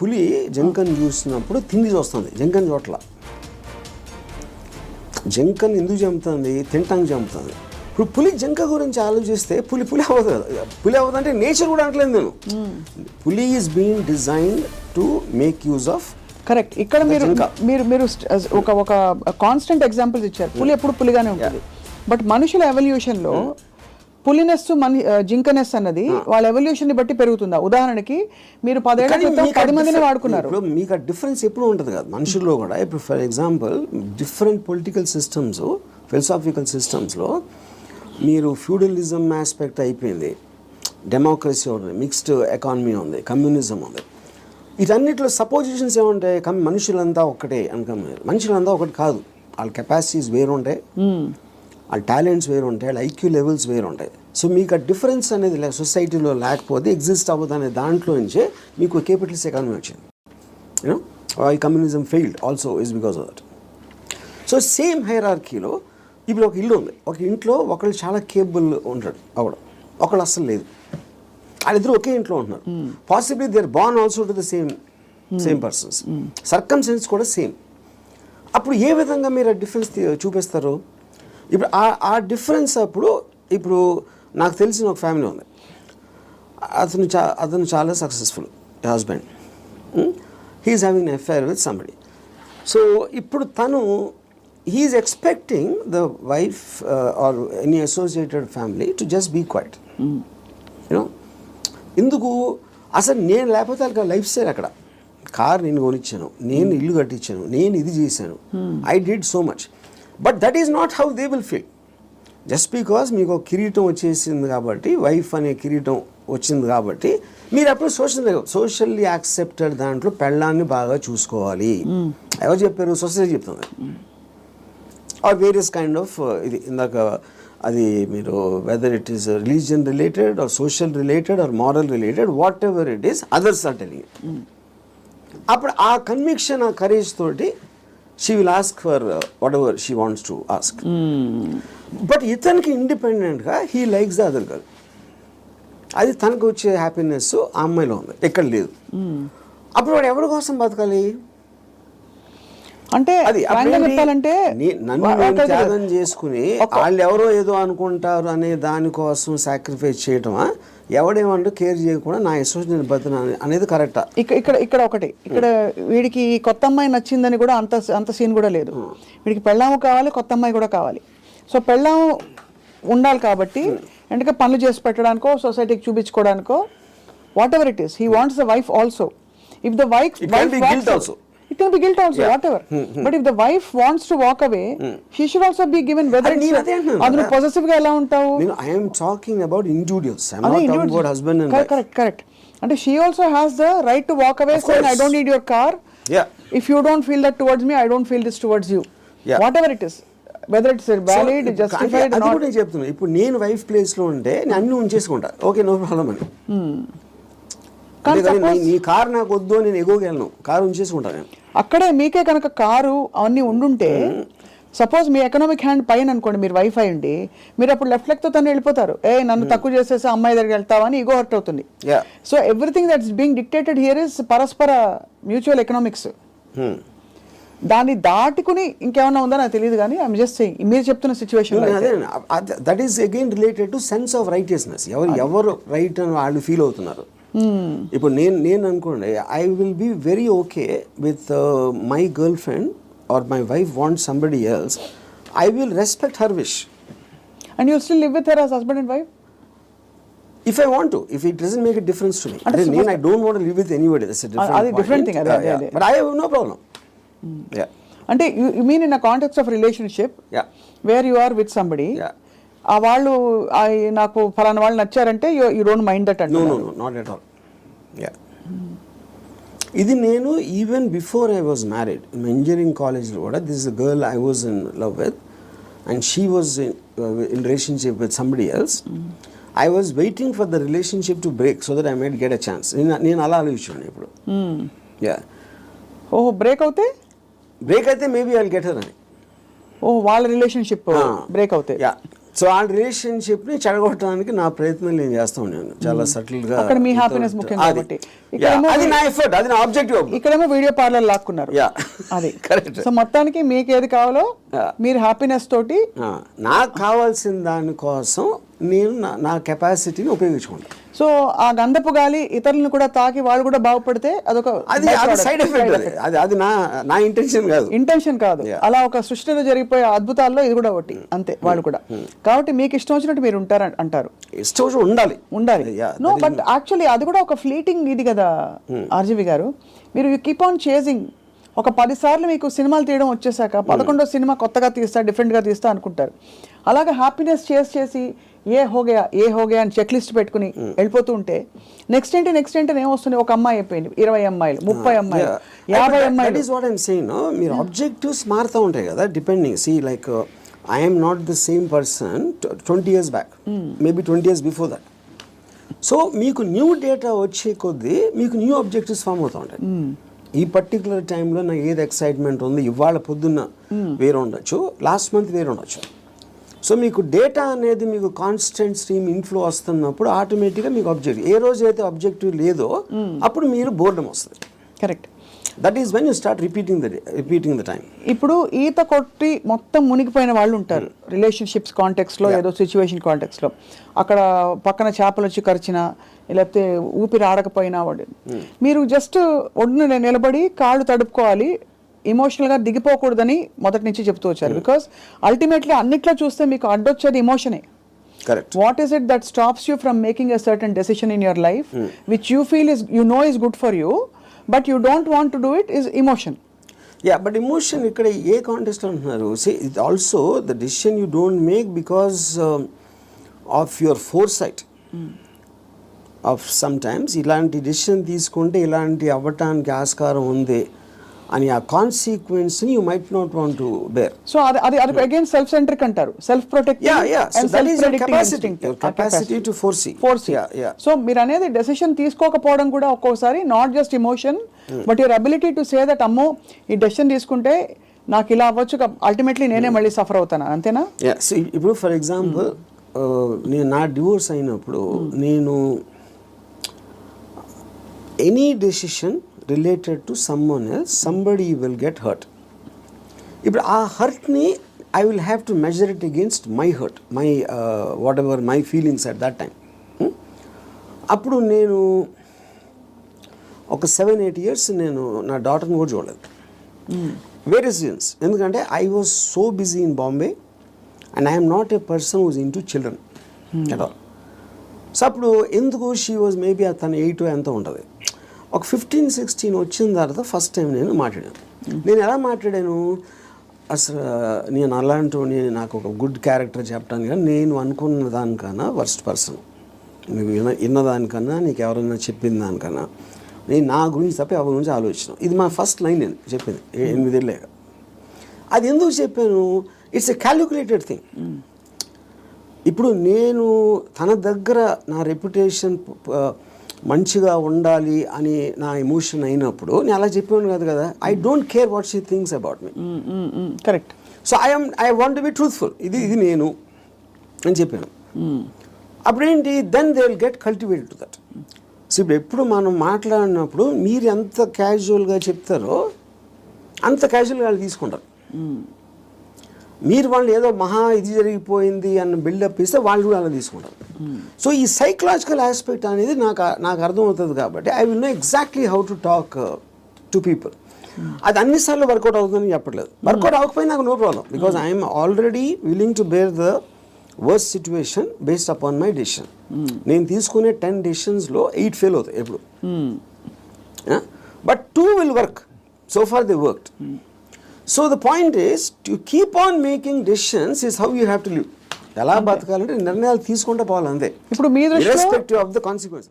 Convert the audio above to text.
పులి జంకని చూసినప్పుడు తిండి చూస్తుంది జంకని చోట్ల. జంకని ఎందుకు చంపుతుంది? తినటానికి చంపుతుంది. ఇప్పుడు పులి జంక గురించి ఆలోచిస్తే పులి పులి అవ్వదు కదా. పులి అవ్వదు అంటే నేచర్ కూడా అనట్లేదు నేను. పులి is being designed to make use of correct ఇక్కడ మీరు. మీరు మీరు ఒక ఒక కాన్స్టెంట్ ఎగ్జాంపుల్స్ ఇచ్చారు. పులి ఎప్పుడు పులిగానే ఉంటుంది. బట్ మనుషుల ఎవల్యూషన్లో పులినెస్ మని జింకనెస్ అన్నది వాళ్ళ ఎవల్యూషన్ని బట్టి పెరుగుతుందా? ఉదాహరణకి మీరు పదేళ్ళ క్రితం పది మందిని వాడుకున్నారు. ఇప్పుడు మీకు ఆ డిఫరెన్స్ ఎప్పుడు ఉంటుంది కదా. మనుషుల్లో కూడా ఇప్పుడు for example different political systems philosophical సిస్టమ్స్లో మీరు ఫ్యూడలిజం ఆస్పెక్ట్ అయిపోయింది. డెమోక్రసీ ఉంది మిక్స్డ్ ఎకానమీ ఉంది కమ్యూనిజం ఉంది. వీటన్నిటిలో సపోజిషన్స్ ఏముంటాయి? మనుషులంతా ఒక్కటే అనుకున్నారు మనుషులంతా ఒకటి కాదు. వాళ్ళ కెపాసిటీస్ వేరు ఉంటాయి వాళ్ళ టాలెంట్స్ వేరు ఉంటాయి వాళ్ళ ఐక్యూ లెవెల్స్ వేరు ఉంటాయి. సో మీకు ఆ డిఫరెన్స్ అనేది సొసైటీలో లేకపోతే ఎగ్జిస్ట్ అవ్వదు అనే దాంట్లో నుంచే మీకు కేపిటల్స్ ఎకానమీ వచ్చింది. యూనో ఈ communism failed also is because of that so same హైరార్కీలో ఇప్పుడు ఒక ఇల్లు ఉంది. ఒక ఇంట్లో ఒకళ్ళు చాలా కేబుల్ ఉంటాడు అవడం ఒకళ్ళు అస్సలు లేదు. వాళ్ళిద్దరు ఒకే ఇంట్లో ఉంటున్నారు. Possibly they are born also to the same same persons circumstances కూడా సేమ్ అప్పుడు ఏ విధంగా మీరు ఆ డిఫరెన్స్ చూపిస్తారు? ఇప్పుడు ఆ ఆ డిఫరెన్స్ అప్పుడు ఇప్పుడు నాకు తెలిసిన ఒక ఫ్యామిలీ ఉంది. అతను చా అతను చాలా successful husband he is having affair with somebody so ఇప్పుడు తను he is expecting the wife or any associated family to just be quiet you know ఎందుకు అసలు నేను లేకపోతే వాళ్ళకి లైఫ్ స్టైల్ అక్కడ కార్ నేను కొనిచ్చాను నేను ఇల్లు కట్టించాను నేను ఇది చేశాను. I did so much but that is not how they will feel just because మీకు కిరీటం వచ్చేసింది కాబట్టి వైఫ్ అనే కిరీటం వచ్చింది కాబట్టి మీరు అప్పుడు సోషల్ సోషల్లీ యాక్సెప్టెడ్ దాంట్లో పెళ్ళాన్ని బాగా చూసుకోవాలి. ఎవరు చెప్పారు? సొసైటీ చెప్తుంది. ఆర్ వేరియస్ కైండ్ ఆఫ్ ఇది ఇందాక అది మీరు whether it is religion related or social related or moral related whatever it is others are telling అప్పుడు ఆ కన్విక్షన్ ఆ కరేజ్ తోటి she will ask for whatever she wants to ask but ఇతనికి ఇండిపెండెంట్గా he likes the other girl అది తనకు వచ్చే happiness ఆ అమ్మాయిలో ఉంది. ఎక్కడ లేదు. అప్పుడు వాడు ఎవరి కోసం బతకాలి? అంటే? చెప్పాలంటే త్యాగం చేసుకుని వాళ్ళు ఎవరో ఏదో అనుకుంటారు అనే దానికోసం సాక్రిఫైస్ చేయటమా? ఎవడేమంటూ కేర్ చేయకుండా నా ఇష్టం నేను బతున్నా అనేది కరెక్టా ఇక్కడ ఇక్కడ ఒకటి. ఇక్కడ వీడికి కొత్త అమ్మాయి నచ్చిందని కూడా అంత అంత సీన్ కూడా లేదు. వీడికి పెళ్ళాము కావాలి కొత్త అమ్మాయి కూడా కావాలి. సో పెళ్ళాము ఉండాలి కాబట్టి ఎందుకంటే పనులు చేసి పెట్టడానికో సొసైటీకి చూపించుకోవడానికో whatever it is he wants the wife also if the wife It can be guilt also. Ever but if the wife wants to walk away she should also be given whether అది నేను అదే అంటున్నాను అది కదా. పొజెసివ్గా ఎలా ఉంటావు? నేను I'm talking about individuals I'm అదే not talking about husband and correct correct correct అంటే she also has the right to walk away saying I. Don't need your car yeah if you don't feel that towards me I don't feel this towards you Yeah. Whatever it is whether it's valid justified అది కూడా నేను చెప్తున్నా. ఇప్పుడు నేను wife ప్లేస్లో ఉంటే నేను అన్ని ఉంచేసుకుంటా. ఓకే నో ప్రాబ్లం అని. నీ- కార్ నాకు వద్దు నేను వెళ్ళను కార్ ఉంచేసుకుంటా నేను. అక్కడే మీకే కనుక కారు అవన్నీ ఉండుంటే సపోజ్ మీ ఎకనామిక్ హ్యాండ్ పైన అనుకోండి మీరు వైఫై ఉండి మీరు అప్పుడు లెఫ్ట్ లెగ్తో తను వెళ్ళిపోతారు. ఏ నన్ను తక్కువ చేసేసి అమ్మాయి దగ్గరికి వెళ్తావని ఈగో హర్ట్ అవుతుంది. So everything that's being dictated here is పరస్పర మ్యూచువల్ ఎకనామిక్స్. దాన్ని దాటుకుని ఇంకేమన్నా ఉందో నాకు తెలియదు కానీ ఐమ్ జస్ట్ మీరు చెప్తున్న situation that is again related to sense of righteousness ఎవరు ఎవరు రైట్ అని వాళ్ళు ఫీల్ అవుతున్నారు. ఇప్పుడు నేను నేను అనుకోండి I will be very okay with my girlfriend or my wife want somebody else I will respect her wish and you still live with her husband and wife if I want to if it doesn't make difference to me అంటే నేను I don't want live with anybody that's అది different thing, అదే, అదే. But I have no problem yeah అంటే you mean in a context of relationship yeah where you are with somebody Yeah. ఆ వాళ్ళు నాకు ఫలానా వాళ్ళు నచ్చారంటే యూ డోంట్ మైండ్ దట్ అంటే no no not at all yeah ఇది నేను even before I was married engineering కాలేజ్లో కూడా this girl I was in love with and she was in relationship with somebody else I was waiting for the relationship to break so that I might get a chance నేను అలా ఆలోచించాను ఇప్పుడు. Yeah ఓహో break అవుతే? Break అయితే maybe I get her అని. ఓహో వాళ్ళ రిలేషన్షిప్ బ్రేక్ అవుతాయి యా సో ఆ రిలేషన్షిప్ని చెడగొట్టడానికి నా ప్రయత్నం నేను చేస్తూ ఉన్నాను. చాలా సటిల్గా అక్కడ మీ happiness ముఖ్యం కాబట్టి. అది నా ఎఫర్ట్ అది నా ఆబ్జెక్టివ్ ఇక్కడేమో వీడియో పార్లర్ లాక్కున్నారు. యా అది. కరెక్ట్ సో మొత్తానికి మీకు ఏది కావాలో మీరు హ్యాపీనెస్ తోటి నాకు కావాల్సిన దానికోసం నేను నా నా కెపాసిటీని ఉపయోగించుకుంటాను సో ఆ గంధపు గాలి ఇతరులను కూడా తాకి వాళ్ళు కూడా బాగుపడితే అదొక అది అది సైడ్ ఎఫెక్ట్ అది. అది నా నా ఇంటెన్షన్ కాదు. ఇంటెన్షన్ కాదు. అలా ఒక సృష్టిలో జరిగిపోయే అద్భుతాల్లో ఇది కూడా ఒకటి. అంతే వాళ్ళు కూడా. కాబట్టి మీకు ఇష్టం వచ్చినట్టు మీరు ఉంటారు అంటారు? ఇష్టం వచ్చి ఉండాలి. ఉండాలి నో బట్ యాక్చువల్లీ అది కూడా ఒక ఫ్లీటింగ్ ఇది కదా ఆర్జీవి గారు. మీరు యూ కీప్ ఆన్ చేజింగ్ ఒక పది సార్లు మీకు సినిమాలు తీయడం వచ్చేసాక పదకొండో సినిమా కొత్తగా తీస్తా డిఫరెంట్గా తీస్తా అనుకుంటారు. అలాగే హ్యాపీనెస్ చేసి చేసి ఏ హోగయా ఏ హోగయా అని చెక్ లిస్ట్ పెట్టుకుని వెళ్ళిపోతూ ఉంటే నెక్స్ట్ ఏంటి నెక్స్ట్ ఏంటి ఏమొస్తుంది? ఒక అమ్మాయి అయిపోయింది ఇరవై అమ్మాయిలు ముప్పై అమ్మాయిలు యాభై అమ్మాయిలు. ఈస్ వాట్ ఐమ్ సెయింగ్ మీరు ఆబ్జెక్టివ్స్ మారుతూ ఉంటాయి కదా depending see like I'm not the same person twenty years back maybe twenty years before that so మీకు న్యూ డేటా వచ్చే కొద్దీ మీకు న్యూ ఆబ్జెక్టివ్స్ ఫామ్ అవుతూ ఉంటాయి. ఈ పర్టికులర్ టైంలో నాకు ఏది ఎక్సైట్మెంట్ ఉంది? ఇవాళ పొద్దున్న వేరే ఉండొచ్చు లాస్ట్ మంత్ వేరే ఉండొచ్చు. సో మీకు డేటా అనేది మీకు కాన్స్టెంట్ స్ట్రీమ్ ఇన్ఫ్లో వస్తున్నప్పుడు ఆటోమేటిక్గా మీకు ఆబ్జెక్టివ్ ఏ రోజు అయితే ఆబ్జెక్టివ్ లేదో అప్పుడు మీరు బోర్డం వస్తుంది. Correct that is when you start repeating the repeating the time ఇప్పుడు ఈత కొట్టి మొత్తం మునిగిపోయిన వాళ్ళు ఉంటారు. రిలేషన్షిప్స్ కాంటెక్స్లో ఏదో సిచ్యువేషన్ కాంటెక్స్లో. అక్కడ పక్కన చేపలు వచ్చి కరిచిన లేకపోతే ఊపిరి ఆడకపోయినా వాడు. మీరు జస్ట్ ఒడ్డున నిలబడి కాళ్ళు తడుపుకోవాలి. ఎమోషనల్గా దిగిపోకూడదని మొదటి నుంచి చెప్తూ వచ్చారు. బికాస్ అల్టిమేట్లీ అన్నిట్లో చూస్తే మీకు అడ్డొచ్చేది ఎమోషనే correct what is it that stops you from making a certain decision in your life which you feel is you know is good for you but you don't want to do it is emotion yeah but emotion ఇక్కడ ఏ context అంటున్నారు see it also the decision you don't make because of your foresight of sometimes ఇలాంటి decision తీసుకుంటే ఇలాంటి అవ్వటానికి ఆస్కారం ఉంది. అని ఆ కాన్సిక్వెన్స్ని you might not want to bear so అది అది అది అగైన్ సెల్ఫ్ సెంట్రిక్ అంటారు self protect is your capacity, your capacity. to foresee. Foresee Yeah, yeah. So మీరు అనేది డెసిషన్ తీసుకోకపోవడం కూడా ఒక్కోసారి not just emotion Hmm. But your ability to say that అమ్మో ఈ డెసిషన్ తీసుకుంటే నాకు ఇలా అవ్వచ్చు అల్టిమేట్లీ నేనే మళ్ళీ సఫర్ అవుతాను? అంతేనా? యా సో ఇప్పుడు ఫర్ ఎగ్జాంపుల్ నేను నా డివోర్స్ అయినప్పుడు నేను any decision related to someone else somebody will get hurt ఇప్పుడు ఆ హర్ట్ని I will have to measure it against my hurt my whatever my feelings at that time Hmm? అప్పుడు నేను ఒక సెవెన్ ఎయిట్ ఇయర్స్ నేను నా డాటర్ని కూడా చూడలేదు. వేరే రీజన్స్ ఎందుకంటే I was so busy in Bombay and I'm not a person was in to children so అప్పుడు ఎందుకు షీ వాజ్ మేబీ తన ఎయిట్ ఎంత ఉంటుంది ఒక ఫిఫ్టీన్ సిక్స్టీన్ వచ్చిన తర్వాత ఫస్ట్ టైం నేను మాట్లాడాను. నేను ఎలా మాట్లాడాను? అసలు నేను అలాంటి నాకు ఒక గుడ్ క్యారెక్టర్ చెప్పడానికి కానీ నేను అనుకున్న దానికన్నా వర్స్ట్ పర్సన్ నువ్వు విన్న విన్న దానికన్నా నీకు ఎవరైనా చెప్పిన దానికన్నా నేను నా గురించి తప్ప ఎవరి గురించి ఆలోచన ఇది మా ఫస్ట్ లైన్ నేను చెప్పింది ఏ- ఎనిమిదేళ్ళాక అది ఎందుకు చెప్పాను? ఇట్స్ ఎ క్యాలిక్యులేటెడ్ థింగ్ ఇప్పుడు నేను తన దగ్గర నా రెప్యుటేషన్ మంచిగా ఉండాలి అని నా ఎమోషన్ అయినప్పుడు నేను అలా చెప్పాను కాదు కదా. I don't care what she thinks about me correct so I'm I want be truthful ఇది ఇది నేను అని చెప్పాను. అప్పుడేంటి? Then they will get cultivated to that so ఇప్పుడు ఎప్పుడు మనం మాట్లాడినప్పుడు మీరు ఎంత క్యాజువల్గా చెప్తారో అంత క్యాజువల్గా వాళ్ళు తీసుకుంటారు. మీరు వాళ్ళు ఏదో మహా ఇది జరిగిపోయింది అన్న బిల్డప్ ఇస్తే వాళ్ళు కూడా అలా తీసుకుంటారు. సో ఈ సైకలాజికల్ ఆస్పెక్ట్ అనేది నాకు నాకు అర్థమవుతుంది కాబట్టి I will know exactly how to talk to people అది అన్నిసార్లు వర్కౌట్ అవుతుందని చెప్పట్లేదు. వర్కౌట్ అవ్వకపోయినా నాకు no problem because I'm already willing to bear the worse situation based upon my decision నేను తీసుకునే టెన్ డెసిషన్స్లో ఎయిట్ ఫెయిల్ అవుతాయి ఎప్పుడు. But two will work so far they worked so the point is to keep on making decisions is how you have to live ఎలా బతకాలంటే నిర్ణయాలు తీసుకుంటే పోవాలి అంతే. ఇప్పుడు మీ దృష్టిలో ఇరెస్పెక్టివ్ ఆఫ్ ద కాన్సిక్వెన్స్